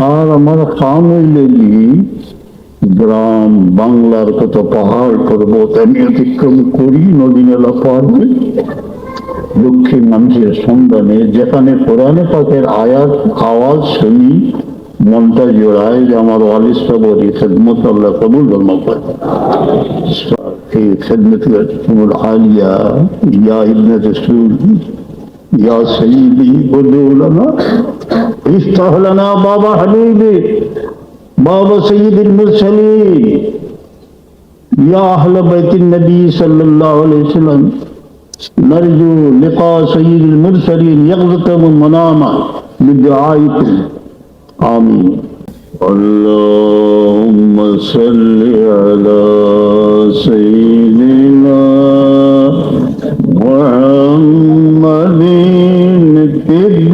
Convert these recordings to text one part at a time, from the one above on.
আর আমার খাম হইলে কি গ্রাম বাংলার কত পাহাড় পর্বত আমি অতিক্রম করি নদী নালা পার হই দুঃখী মানুষের সন্ধানে যেখানে কোরআনে পাকের আয়াত আওয়াজ শুনি মনটা জোড়ায় যে আমার ওয়ালিসটা বলি খেদমত আল্লাহ কবুল জন্ম করে في خدمتكم العالية يا ابن رسول يا سيدي قدوا لنا افتح لنا بابا حبيبي بابا سيد المرسلين. يا أهل بيت النبي صلى الله عليه وسلم نرجو لقاء سيد المرسلين يغزكم مناما بدعائكم. آمين. اللهم صل على سيدنا محمد طب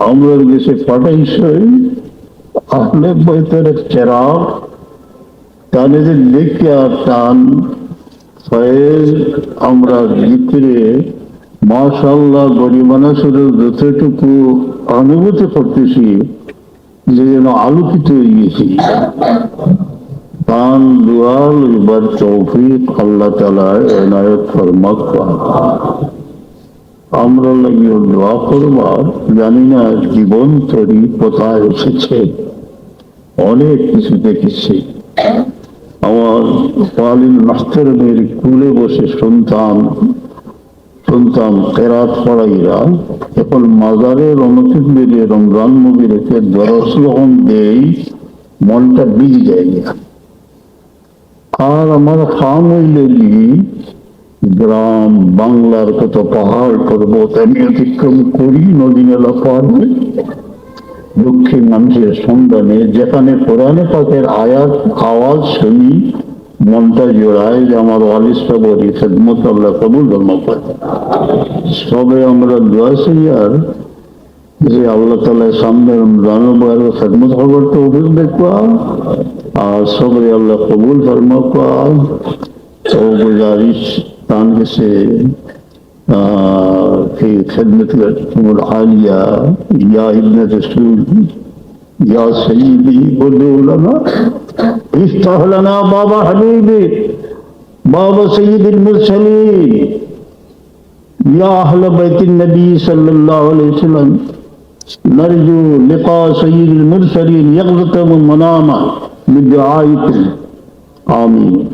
দিয়েছে আমরা গেছে পাঠাইছে আহলে বৈতের চেরাগ তাহলে যে দেখে টান, ফয়েজ আমরা ভিতরে মাশাল্লাহ গরিবানা শুধু যতটুকু অনুভূতি করতেছি, যে যেন আলোকিত হয়ে গেছি। কান দুয়াল এবার তৌফিক আল্লাহ তালা এনায়ত ফরমাক আমরা লাগিয়ে দোয়া করবার জানি না জীবন তরি কোথায় এসেছে। অনেক কিছু দেখেছি। আমার পালিন মাস্টারের কুলে বসে শুনতাম শুনতাম কেরাত পড়াইরা এখন মাজারের অনুচিত বেরিয়ে রমজান মুভি রেখে দরস যখন দেই, মনটা বিজ যায় আর আমার খাম হইলে গ্রাম বাংলার কত পাহাড় পর্বত আমি অতিক্রম করি নদী নালা পার দুঃখী মানুষের সন্ধানে যেখানে কোরআনে পাকের আয়াত, আওয়াজ শুনি, মনটা জোড়ায় যে আমার ওয়ালিসটা বলি খেদমত আল্লাহ কবুল করে সবে আমরা দোয়া আর যে আল্লাহ তালার সামনে রমজান মুবারক খেদমত হবার তো অভিযোগ দেখবা আর সবে আল্লাহ কবুল ফরমা তো গুজারিশ طالب سے کی خدمت العالیہ یا ابن رسول یا سیدی بدو لنا افتح لنا بابا حبیب، بابا سید المرسلین، یا اہل بیت النبی صلی اللہ علیہ وسلم، نرجو لقاء سید المرسلین یغزت منامہ من دعائیت آمین.